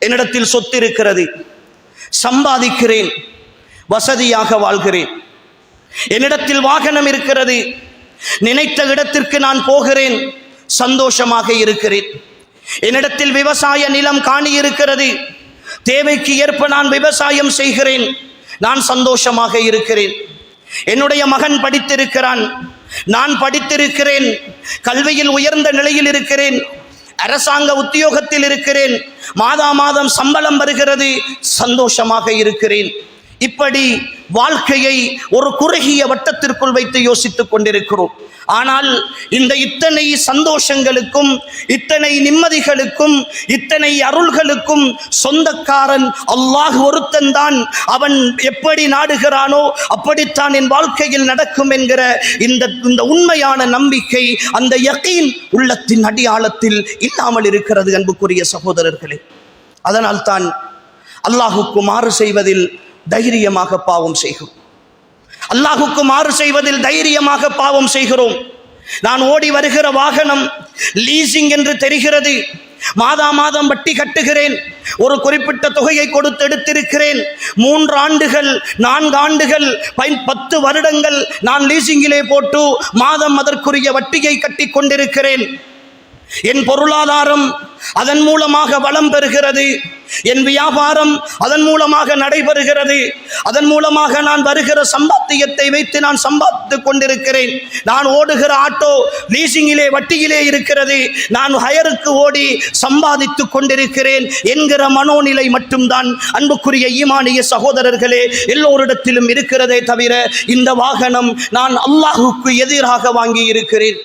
என்னிடத்தில் சொத்து இருக்கிறது சம்பாதிக்கிறேன். வசதியாக வாழ்கிறேன். என்னிடத்தில் வாகனம் இருக்கிறது. நினைத்த இடத்திற்கு நான் போகிறேன். சந்தோஷமாக இருக்கிறேன். என்னிடத்தில் விவசாய நிலம் காணி இருக்கிறது. தேவைக்கு ஏற்ப நான் விவசாயம் செய்கிறேன். நான் சந்தோஷமாக இருக்கிறேன். என்னுடைய மகன் படித்திருக்கிறான். நான் படித்திருக்கிறேன். கல்வியில் உயர்ந்த நிலையில் இருக்கிறேன். அரசாங்க உத்தியோகத்தில் இருக்கிறேன். மாதா மாதம் சம்பளம் வருகிறது. சந்தோஷமாக இருக்கிறேன். இப்படி வாழ்க்கையை ஒரு குறுகிய வட்டத்திற்குள் வைத்து யோசித்துக் கொண்டிருக்கிறோம். ஆனால் இந்த இத்தனை சந்தோஷங்களுக்கும் இத்தனை நிம்மதிகளுக்கும் இத்தனை அருள்களுக்கும் சொந்தக்காரன் அல்லாஹ் ஒருத்தன் தான். அவன் எப்படி நாடுகிறானோ அப்படித்தான் என் வாழ்க்கையில் நடக்கும் என்கிற இந்த இந்த உண்மையான நம்பிக்கை அந்த யக்கீன் உள்ளத்தின் அடியாளத்தில் இல்லாமல் இருக்கிறது அன்புக்குரிய சகோதரர்களே. அதனால் தான் அல்லாஹுக்கு மாறு செய்வதில் தைரியமாக பாவம் செய்கிறோம். அல்லாஹுக்கு மாறு செய்வதில் தைரியமாக பாவம் செய்கிறோம். நான் ஓடி வருகிற வாகனம் லீசிங் என்று தெரிகிறது. மாதா மாதம் வட்டி கட்டுகிறேன். ஒரு குறிப்பிட்ட தொகையை கொடுத்து எடுத்திருக்கிறேன். மூன்று ஆண்டுகள் நான்கு ஆண்டுகள் பை- பத்து வருடங்கள் நான் லீசிங்கிலே போட்டு மாதம் அதற்குரிய வட்டியை கட்டி கொண்டிருக்கிறேன். என் பொருளாதாரம் அதன் மூலமாக வளம் பெறுகிறது. என் வியாபாரம் அதன் மூலமாக நடைபெறுகிறது. அதன் மூலமாக நான் வருகிற சம்பாத்தியத்தை வைத்து நான் சம்பாதித்து கொண்டிருக்கிறேன். நான் ஓடுகிற ஆட்டோ லீசிங்கிலே வட்டியிலே இருக்கிறது. நான் ஹயருக்கு ஓடி சம்பாதித்து கொண்டிருக்கிறேன் என்கிற மனோநிலை மட்டும்தான் அன்புக்குரிய ஈமானிய சகோதரர்களே எல்லோரிடத்திலும் இருக்கிறதே தவிர இந்த வாகனம் நான் அல்லாஹுக்கு எதிராக வாங்கி இருக்கிறேன்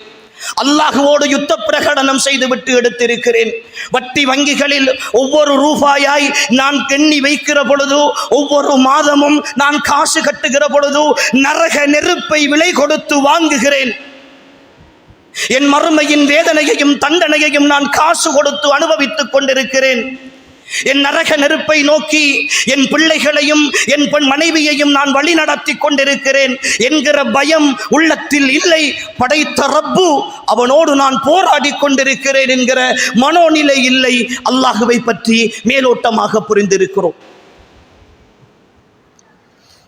அல்லாஹுவோடு யுத்த பிரகடனம் செய்துவிட்டு எடுத்திருக்கிறேன். வட்டி வங்கிகளில் ஒவ்வொரு ரூபாயாய் நான் எண்ணி வைக்கிற பொழுது ஒவ்வொரு மாதமும் நான் காசு கட்டுகிற பொழுது நரக நெருப்பை விலை கொடுத்து வாங்குகிறேன். என் மறுமையின் வேதனையையும் தண்டனையையும் நான் காசு கொடுத்து அனுபவித்துக் கொண்டிருக்கிறேன். என் நரக நெருப்பை நோக்கி என் பிள்ளைகளையும் என் பெண் மனைவியையும் நான் வழி நடத்தி கொண்டிருக்கிறேன் என்கிற பயம் உள்ளத்தில் இல்லை. படைத்த ரப்பு அவனோடு நான் போராடி கொண்டிருக்கிறேன் என்கிற மனோநிலை இல்லை. அல்லாஹுவை பற்றி மேலோட்டமாக புரிந்திருக்கிறோம்.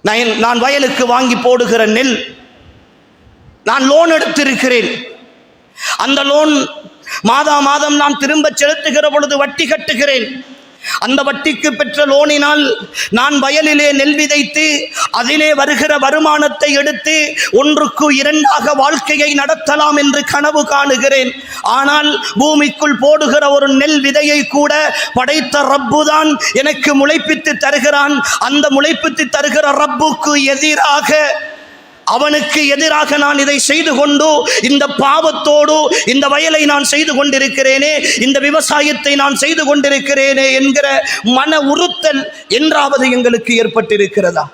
நான் நான் வயலுக்கு வாங்கி போடுகிற நெல் நான் லோன் எடுத்திருக்கிறேன். அந்த லோன் மாதா மாதம் நான் திரும்ப செலுத்துகிற பொழுது வட்டி கட்டுகிறேன். அந்த வட்டிக்கு பெற்ற லோனினால் நான் வயலிலே நெல் விதைத்து அதிலே வருகிற வருமானத்தை எடுத்து ஒன்றுக்கு இரண்டாக வாழ்க்கையை நடத்தலாம் என்று கனவு காணுகிறேன். ஆனால் பூமிக்குள் போடுகிற ஒரு நெல் விதையை கூட படைத்த ரப்பு தான் எனக்கு முளைப்பித்து தருகிறான். அந்த முளைப்பித்து தருகிற ரப்புக்கு எதிராக அவனுக்கு எதிராக நான் இதை செய்து கொண்டு இந்த பாவத்தோடு இந்த வயலை நான் செய்து கொண்டிருக்கிறேனே இந்த விவசாயத்தை நான் செய்து கொண்டிருக்கிறேனே என்கிற மன உறுத்தல் என்றாவது எங்களுக்கு ஏற்பட்டிருக்கிறதா?